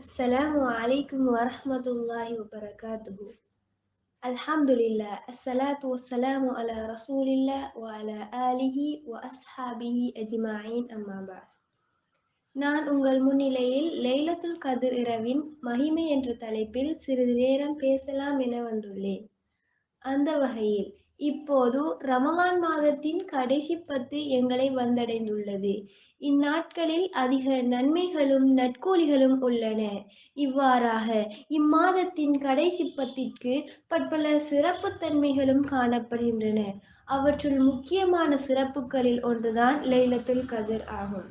السلام عليكم ورحمة الله وبركاته الحمد لله الصلاة والسلام على رسول الله وعلى آله وأصحابه أجمعين أما بعد நான் உங்கள் முன்னிலையில் லைலத்துல் கதிர் இரவின் மகிமை என்ற தலைப்பில் சிறிது நேரம் பேசலாம் என வந்துள்ளேன் அந்த வகையில் இப்போது ரமலான் மாதத்தின் கடைசி பத்து எங்களை வந்தடைந்துள்ளது. இந்நாட்களில் அதிக நன்மைகளும் நற்கூலிகளும் உள்ளன. இவ்வாறாக இம்மாதத்தின் கடைசி பத்திற்கு பற்பல சிறப்புத்தன்மைகளும் காணப்படுகின்றன. அவற்றுள் முக்கியமான சிறப்புகளில் ஒன்றுதான் லைலத்துல் கதிர் ஆகும்.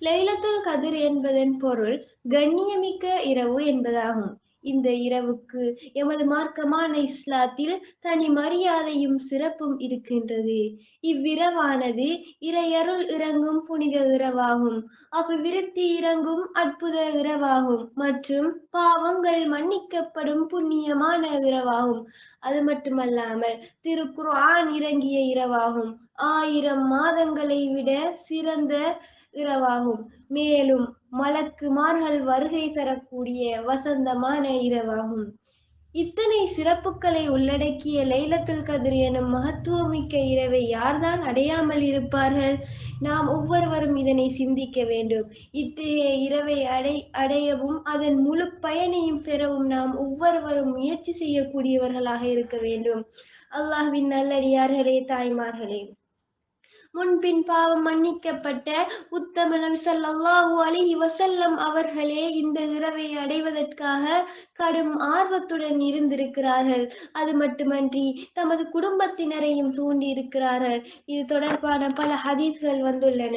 லைலத்துல் கதிர் என்பதன் பொருள் கண்ணியமிக்க இரவு என்பதாகும். இந்த இரவுக்கு எமது மார்க்கமான இஸ்லாத்தில் தனி மரியாதையும் சிறப்பும் இருக்கின்றது. இவ்விரவானது இறையருள் இறங்கும் புனித இரவாகும். அவ்விருத்தி இறங்கும் அற்புத இரவாகும். மற்றும் பாவங்கள் மன்னிக்கப்படும் புண்ணியமான இரவாகும். அது மட்டுமல்லாமல் திருக்குர்ஆன் இறங்கிய இரவாகும். ஆயிரம் மாதங்களை விட சிறந்த இரவாகும். மேலும் மலக்குமார்கள் வருகை தரக்கூடிய வசந்தமான இரவாகும். இத்தனை சிறப்புகளை உள்ளடக்கிய லைலத்துல் கதிர் எனும் மகத்துவமிக்க இரவை யார்தான் அடையாமல் இருப்பார்கள்? நாம் ஒவ்வொருவரும் இதனை சிந்திக்க வேண்டும். இத்தகைய இரவை அடை அடையவும் அதன் முழு பயனையும் பெறவும் நாம் ஒவ்வொருவரும் முயற்சி செய்யக்கூடியவர்களாக இருக்க வேண்டும். அல்லாஹ்வின் நல்லடியார்களே தாய்மார்களே முன்பின் பாவம் மன்னிக்கப்பட்ட உத்தம நபி ஸல்லல்லாஹு அலைஹி வசல்லம் அவர்களே இந்த இரவை அடைவதற்காக கடும் ஆர்வத்துடன் இருந்திருக்கிறார்கள். அது மட்டுமன்றி தமது குடும்பத்தினரையும் தூண்டி இருக்கிறார்கள் இது தொடர்பான பல ஹதீஸ்கள் வந்துள்ளன.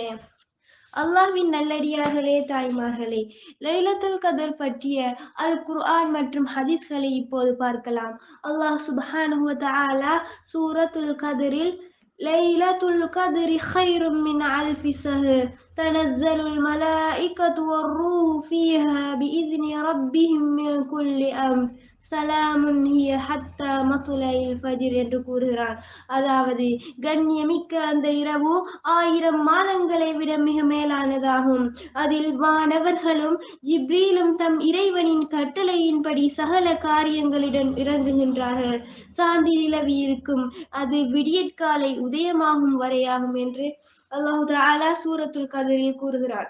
அல்லாஹ்வின் நல்லடியார்களே தாய்மார்களே லைலத்துல் கதர் பற்றிய அல் குர்ஆன் மற்றும் ஹதீஸ்களை இப்போது பார்க்கலாம். அல்லாஹ் சுப்ஹானஹு தஆலா சூரத்துல் கதரில் ليلة القدر خير من ألف سهر. تنزل الملائكة والروح فيها بإذن ربهم من كل أمر. சலாமுன் ஹிய ஹத்தா மத்துலைல் ஃபஜிர் என்று கூறுகிறார். அதாவது கண்ணியமிக்க அந்த இரவு ஆயிரம் மாதங்களை விட மிக மேலானதாகும். அதில் வானவர்களும் ஜிப்ரீலும் தம் இறைவனின் கட்டளையின்படி சகல காரியங்களிடம் இறங்குகின்றார்கள். சாந்தி நிலவி இருக்கும். அது விடியற்காலை உதயமாகும் வரையாகும் என்று அல்லாஹு அலா சூரத்துல் கதிரில் கூறுகிறார்.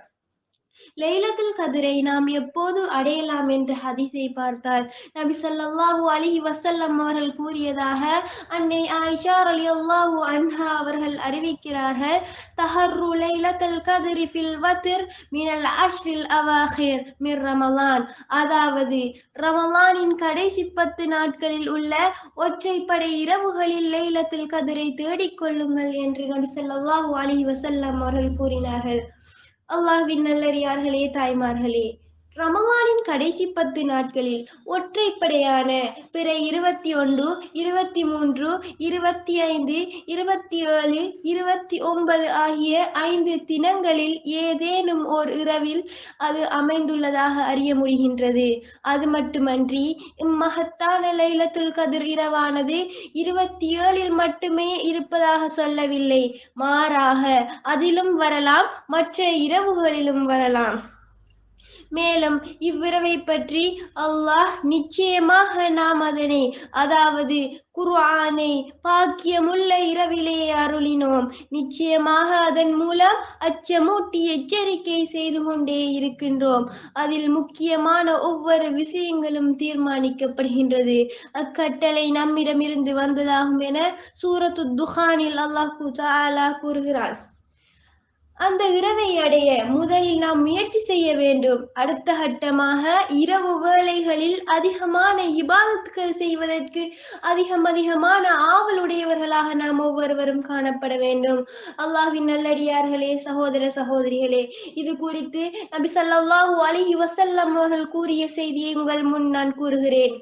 லைலத்துல் கதிரை நாம் எப்போது அடையலாம் என்ற ஹதீஸை பார்த்தால் நபி ஸல்லல்லாஹு அலி வசல்லம் அவர்கள் கூறியதாக அன்னை ஆயிஷா அலி ரலியல்லாஹு அன்ஹா அவர்கள் அறிவிக்கிறார்கள் தஹர்ரு லைலத்துல் கதிரி ஃபில் வத்ர் மினல் அஷ்ரில் அவாஹிர் மிர் ரமலான். அதாவது ரமலானின் கடைசி பத்து நாட்களில் உள்ள ஒற்றைப்படை இரவுகளில் லைலத்துல் கதிரை தேடிக்கொள்ளுங்கள் என்று நபி ஸல்லல்லாஹு அலி வசல்லம் அவர்கள் கூறினார்கள். அல்லாஹ்வின் நல்லறியார்களே தாய்மார்களே ரமலானின் கடைசி பத்து நாட்களில் ஒற்றைப்படையான பிற இருபத்தி ஒன்று இருபத்தி மூன்று இருபத்தி ஐந்து இருபத்தி ஏழு இருபத்தி ஒன்பது ஆகிய ஐந்து தினங்களில் ஏதேனும் ஓர் இரவில் அது அமைந்துள்ளதாக அறிய முடிகின்றது. அது மட்டுமன்றி இம்மகத்தான லைலத்துல் கதிர் இரவானது இருபத்தி ஏழில் மட்டுமே இருப்பதாக சொல்லவில்லை. மாறாக அதிலும் வரலாம் மற்ற இரவுகளிலும் வரலாம். மேலும் இவ்விரவை பற்றி அல்லாஹ் நிச்சயமாக நாம் அதனை அதாவது குர்ஆனை பாக்கியமுள்ள இரவிலே அருளினோம். நிச்சயமாக அதன் மூலம் அச்சமூட்டி எச்சரிக்கை செய்து கொண்டே இருக்கின்றோம். அதில் முக்கியமான ஒவ்வொரு விஷயங்களும் தீர்மானிக்கப்படுகின்றது. அக்கட்டளை நம்மிடமிருந்து வந்ததாகும் என சூரத்து துஹானில் அல்லாஹூ தஆலா கூறுகிறார் அந்த இரவை அடைய முதலில் நாம் முயற்சி செய்ய வேண்டும். அடுத்த கட்டமாக இரவு வேளைகளில் அதிகமான இபாதத்துகள் செய்வதற்கு அதிகம் அதிகமான ஆவலுடையவர்களாக நாம் ஒவ்வொருவரும் காணப்பட வேண்டும். அல்லாஹின் நல்லடியார்களே சகோதர சகோதரிகளே இது குறித்து நபி சல்லாஹூ அலி வசல்லம் அவர்கள் கூறிய செய்தியை உங்கள் முன் நான் கூறுகிறேன்.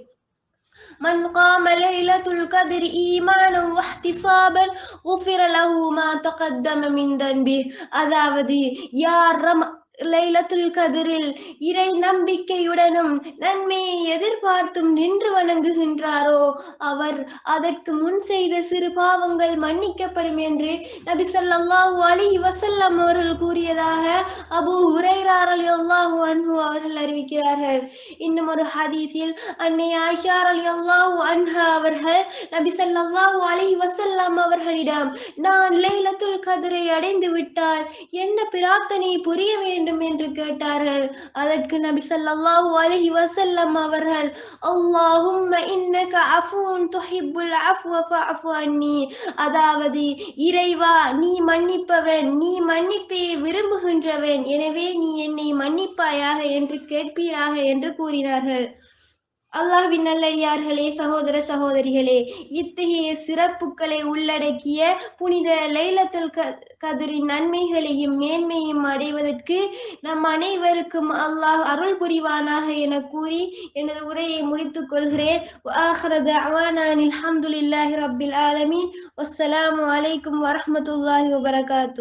من قام ليلة القدر إيمانا واحتسابا غفر له ما تقدم من ذنبه. أذابدي يا رب லைலத்துல் கதிரில் இறை நம்பிக்கையுடனும் நன்மையை எதிர்பார்த்தும் நின்று வணங்குகின்றாரோ? அவர் அதற்கு முன் செய்த சிறு பாவங்கள் மன்னிக்கப்படும் என்று நபி சொல்லாஹு அலி வசல்லம் அவர்கள் கூறியதாக அபூ ஹுரைரா ரலியல்லாஹு அன்பு அவர்கள் அறிவிக்கிறார்கள். இன்னும் ஒரு ஹதீஸில் அன்னை ஆஷார் அலி அல்லாஹு அன்ஹா அவர்கள் நபி சொல்லாஹு அலி வசல்லாம் அவர்களிடம் நான் லைலத்துல் கதிரை அடைந்து விட்டால் என்ன பிரார்த்தனை புரிய வேண்டும் என்று கேட்டார்கள். அதற்கு நபி ஸல்லல்லாஹு அலஹி வசல்லம் அவர்கள் அல்லாஹும் இன்னக அஃபூன் துஹிப்புல் அஃப்வ அன்னி. அதாவது இறைவா நீ மன்னிப்பவன் நீ மன்னிப்பையை விரும்புகின்றவன். எனவே நீ என்னை மன்னிப்பாயாக என்று கேட்பீராக என்று கூறினார்கள். அல்லாஹ்வின் நல்லடியார்களே சகோதர சகோதரிகளே இத்தகைய சிறப்புகளை உள்ளடக்கிய புனித லைலத்தில் கதிரின் நன்மைகளையும் மேன்மையும் அடைவதற்கு நம் அனைவருக்கும் அல்லாஹ் அருள் புரிவானாக என கூறி எனது உரையை முடித்துக் கொள்கிறேன். அஹமதுல்லாஹி ரபில் ஆலமீன். வசலாம் வலைக்கும் வரமத்துல்லாஹி வபரகாத்து